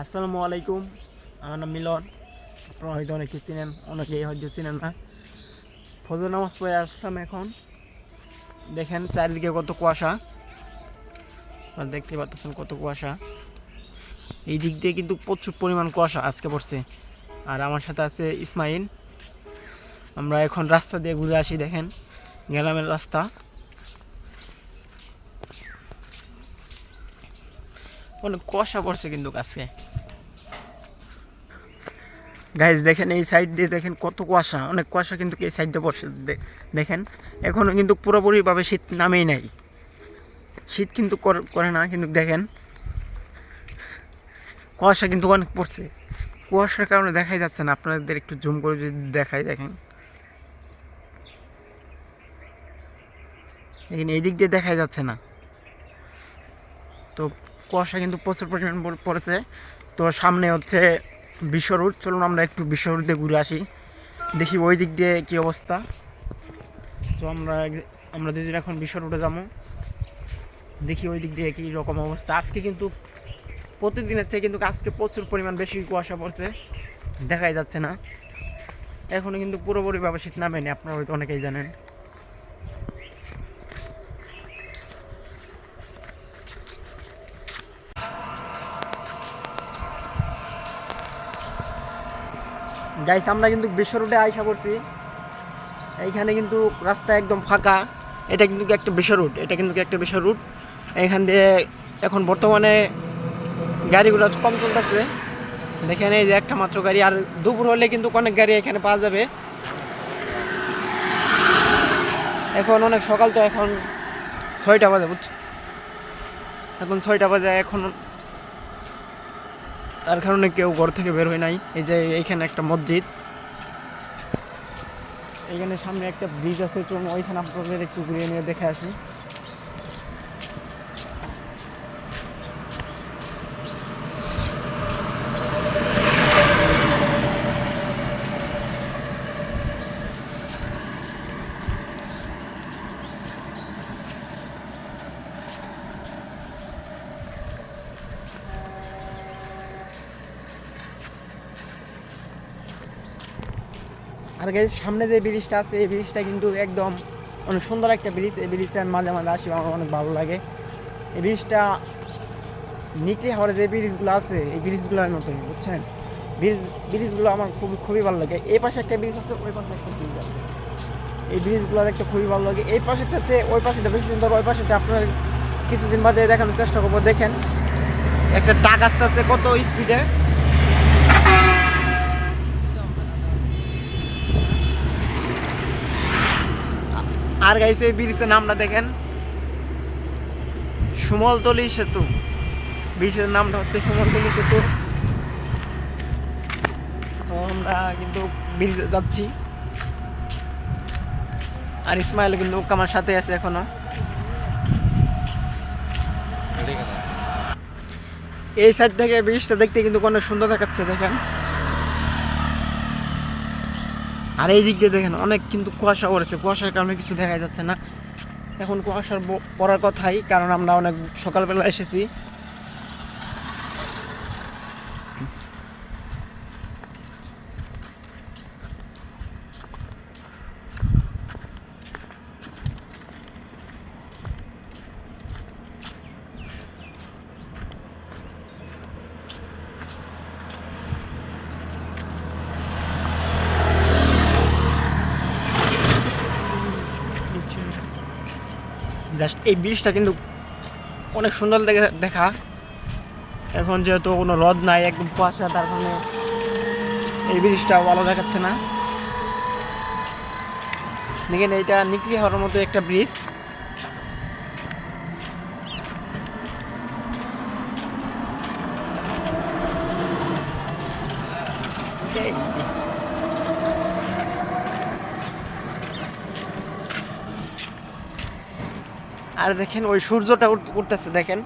আসসালামু আলাইকুম। আমার নাম মিলন। আপনারা হয়তো অনেকে চিনেন, অনেকেই হয়তো চিনেন না। ফজর নামাজ পড়ে আসলাম এখন। দেখেন চারিদিকে কত কুয়াশা। আপনারা দেখতে পাচ্ছেন কত কুয়াশা। এই দিক দিয়ে কিন্তু প্রচুর পরিমাণ কুয়াশা আজকে পড়ছে। আর আমার সাথে আছে ইসমাইল। আমরা এখন রাস্তা দিয়ে ঘুরে আসি, দেখেন। গ্রামের রাস্তা। অনেক কুয়াশা পড়ছে কিন্তু আজকে। গাইজ দেখেন এই সাইড দিয়ে দেখেন কত কুয়াশা, অনেক কুয়াশা কিন্তু এই সাইড দিয়ে পড়ছে দেখেন এখনও কিন্তু পুরোপুরিভাবে শীত নামেই নাই। শীত কিন্তু কর- না, কিন্তু দেখেন, কুয়াশা কিন্তু অনেক পড়ছে। কুয়াশার কারণে দেখাই যাচ্ছে না, আপনাদের একটু জুম করে যদি দেখাই, দেখেন। দেখেন, এই দিক দিয়ে দেখাই যাচ্ছে না। তো কুয়াশা কিন্তু প্রচুর পরিমাণ পড়- পড়েছে। তো সামনে হচ্ছে বিশ্ব চলুন আমরা একটু বিশ্ব দিয়ে ঘুরে আসি। দেখি ওই দিক দিয়ে কী অবস্থা। তো আমরা আমরা দুজন এখন বিশ্ব রুটে যাব। দেখি ওই দিক দিয়ে কী রকম অবস্থা। আজকে কিন্তু প্রতিদিনের চেয়ে কিন্তু আজকে প্রচুর পরিমাণ বেশি কুয়াশা পড়ছে। দেখাই যাচ্ছে না। এখনও কিন্তু পুরোপুরিভাবে শীত নামেনি, আপনারা হয়তো অনেকেই জানেন। গাইস আমরা কিন্তু বিশ্ব রোডে আয়সা করছি এইখানে কিন্তু রাস্তা একদম ফাঁকা। এটা কিন্তু একটা বিশ্ব রুট এটা কিন্তু একটা বিশ্ব রুট এখান দিয়ে এখন বর্তমানে গাড়িগুলো কম চলতেছে। দেখেন, এই যে একটা মাত্র গাড়ি, আর দুপুর হলে কিন্তু অনেক গাড়ি এখানে পাওয়া যাবে। এখন অনেক সকাল তো এখন ছয়টা বাজে, বুঝছ? এখন ছয়টা বাজে, এখন তার কারণে কেউ ঘর থেকে বের হয় নাই। এই যে এইখানে একটা মসজিদ। এখানে সামনে একটা ব্রিজ আছে, চলুন ওইখানে আপনাদের একটু ঘুরিয়ে নিয়ে দেখে আসি। আর গাইজ সামনে যে ব্রিজটা আছে, এই ব্রিজটা কিন্তু একদম অনেক সুন্দর একটা ব্রিজ। এই ব্রিজে আমি মাঝে মাঝে আসি, আমার অনেক ভালো লাগে। এই ব্রিজটা নিকলি হাওড়ে যে ব্রিজগুলো আছে, এই ব্রিজগুলোর মতোই, বুঝছেন? ব্রিজ, ব্রিজগুলো আমার খুবই খুবই ভালো লাগে। এই পাশে একটা ব্রিজ আছে, ওই পাশে একটা ব্রিজ আছে। এই ব্রিজগুলো দেখতে খুবই ভালো লাগে। এই পাশেটা আছে ওই পাশেটা বেশি সুন্দর। ওই পাশেটা আপনার কিছুদিন বাদে দেখানোর চেষ্টা করব। দেখেন, একটা টাক আসতে আসতে কত স্পিডে আর গাইছে এই ব্রিজের নামটা দেখেন। সুমলতলি সেতু। ব্রিজের নামটা হচ্ছে সুমলতলি সেতু। তো আমরা কিন্তু ব্রিজে যাচ্ছি। আর ইসমাইল কিন্তু আমার সাথে আছে এখনও। এই সাইড থেকে ব্রিজটা দেখতে কিন্তু অনেক সুন্দর দেখাচ্ছে, দেখেন। আর এই দিক দিয়ে দেখেন, অনেক কিন্তু কুয়াশা পড়েছে। কুয়াশার কারণে কিছু দেখা যাচ্ছে না। এখন কুয়াশার পড়ার কথাই, কারণ আমরা অনেক সকালবেলা এসেছি। জাস্ট এই ব্রিজটা কিন্তু অনেক সুন্দর দেখে দেখা। এখন যেহেতু কোনো রদ নাই, একদম কুয়াশা, তার কারণে এই ব্রিজটা ভালো দেখাচ্ছে না। দেখেন, এইটা নিকলি হওয়ার মতো একটা ব্রিজ এই আর দেখেন ওই সূর্যটা উঠ- উঠতেছে, দেখেন।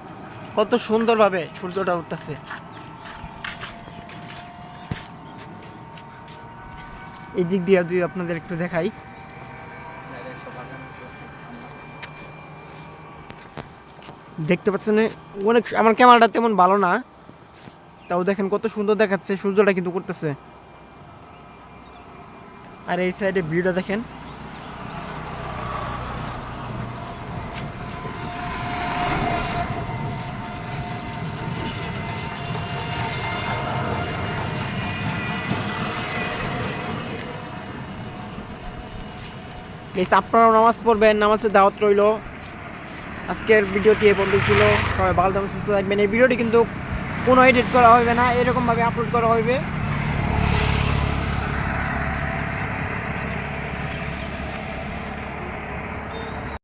কত সুন্দরভাবে সূর্যটা উঠতেছে। এই দিক দিয়ে যদি আপনাদের একটু দেখাই। দেখতে পাচ্ছেন, অনেক আমার ক্যামেরাটা তেমন ভালো না। তাও দেখেন কত সুন্দর দেখাচ্ছে, সূর্যটা কিন্তু করতেছে আর এই সাইডে ভিউটা দেখেন। প্লিজ আপনারাও নামাজ পড়বেন, নামাজের দাওয়াত রইল। আজকের ভিডিওটি এ পর্যন্ত ছিল। সবাই ভালো থাকবেন, সুস্থ থাকবেন। এই ভিডিওটি কিন্তু কোনো এডিট করা হবে না, এরকমভাবে আপলোড করা হবে।